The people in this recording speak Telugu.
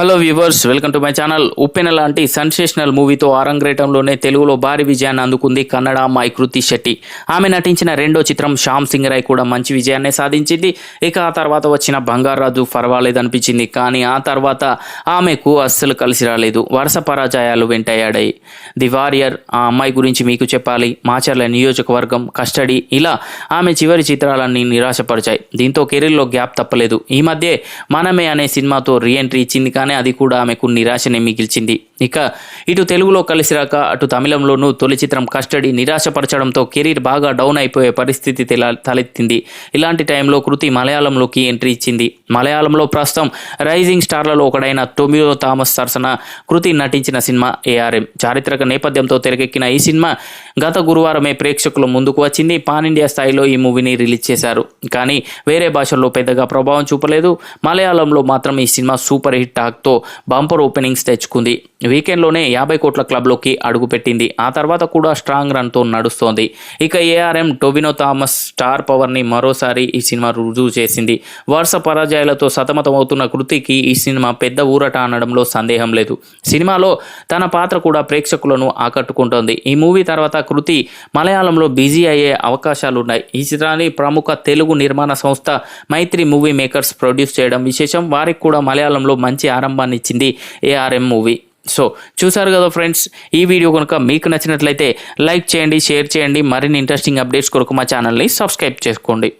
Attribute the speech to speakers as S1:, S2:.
S1: Hello viewers welcome to my channel. Uppena లాంటి సెన్సేషనల్ మూవీతో ఆరంగ్రేటంలోనే తెలుగులో భారీ విజయాన్ని అందుకుంది కన్నడ అమ్మాయి కృతి శెట్టి. ఆమె నటించిన రెండో చిత్రం శ్యామ్ సింగ్ రాయ్ కూడా మంచి విజయాన్ని సాధించింది. ఇక ఆ తర్వాత వచ్చిన బంగారాజు పర్వాలేదనిపించింది కానీ ఆ తర్వాత ఆమెకు అస్సలు కలిసి రాలేదు. వరుస పరాజయాలు వెంటయ్యాడాయి ది వారియర్ ఆ అమ్మాయి గురించి మీకు చెప్పాలి. మాచర్ల నియోజకవర్గం కస్టడీ ఇలా ఆమె చివరి చిత్రాలన్నీ నిరాశపరిచాయి. దీంతో కెరీర్లో గ్యాప్ తప్పలేదు. ఈ మధ్య మనమే అనే సినిమాతో రీఎంట్రీ ఇచ్చింది కానీ అది కూడా ఆమెకు నిరాశనే మిగిల్చింది. ఇక ఇటు తెలుగులో కలిసి రాక అటు తమిళంలోనూ తొలి చిత్రం కస్టడీ నిరాశపరచడంతో కెరీర్ బాగా డౌన్ అయిపోయే పరిస్థితి తలెత్తింది. ఇలాంటి టైంలో కృతి మలయాళంలోకి ఎంట్రీ ఇచ్చింది. మలయాళంలో ప్రస్తుతం రైజింగ్ స్టార్లలో ఒకడైన టొమియో థామస్ సరసన కృతి నటించిన సినిమా ఏఆర్ఎం. చారిత్రక నేపథ్యంతో తెరకెక్కిన ఈ సినిమా గత గురువారమే ప్రేక్షకుల ముందుకు వచ్చింది. పాన్ ఇండియా స్థాయిలో ఈ మూవీని రిలీజ్ చేశారు. కానీ వేరే భాషల్లో పెద్దగా ప్రభావం చూపలేదు. మలయాళంలో మాత్రం ఈ సినిమా సూపర్ హిట్ తో బంపర్ ఓపెనింగ్స్ తెచ్చుకుంది. వీకెండ్లోనే యాభై కోట్ల క్లబ్లోకి అడుగుపెట్టింది. ఆ తర్వాత కూడా స్ట్రాంగ్ రన్తో నడుస్తోంది. ఇక ఏఆర్ఎం టొబినో థామస్ స్టార్ పవర్ని మరోసారి ఈ సినిమా రుజువు చేసింది. వరుస పరాజయాలతో సతమతమవుతున్న కృతికి ఈ సినిమా పెద్ద ఊరట అనడంలో సందేహం లేదు. సినిమాలో తన పాత్ర కూడా ప్రేక్షకులను ఆకట్టుకుంటోంది. ఈ మూవీ తర్వాత కృతి మలయాళంలో బిజీ అయ్యే అవకాశాలున్నాయి. ఈ చిత్రాన్ని ప్రముఖ తెలుగు నిర్మాణ సంస్థ మైత్రి మూవీ మేకర్స్ ప్రొడ్యూస్ చేయడం విశేషం. వారికి కూడా మలయాళంలో మంచి ఆరంభాన్ని ఇచ్చింది ఏఆర్ఎం మూవీ. సో చూసారు కదా ఫ్రెండ్స్ ఈ వీడియో కనుక మీకు నచ్చినట్లయితే లైక్ చేయండి షేర్ చేయండి మరిన్ని ఇంట్రెస్టింగ్ అప్డేట్స్ కొరకు మా ఛానల్ని సబ్స్క్రైబ్ చేసుకోండి.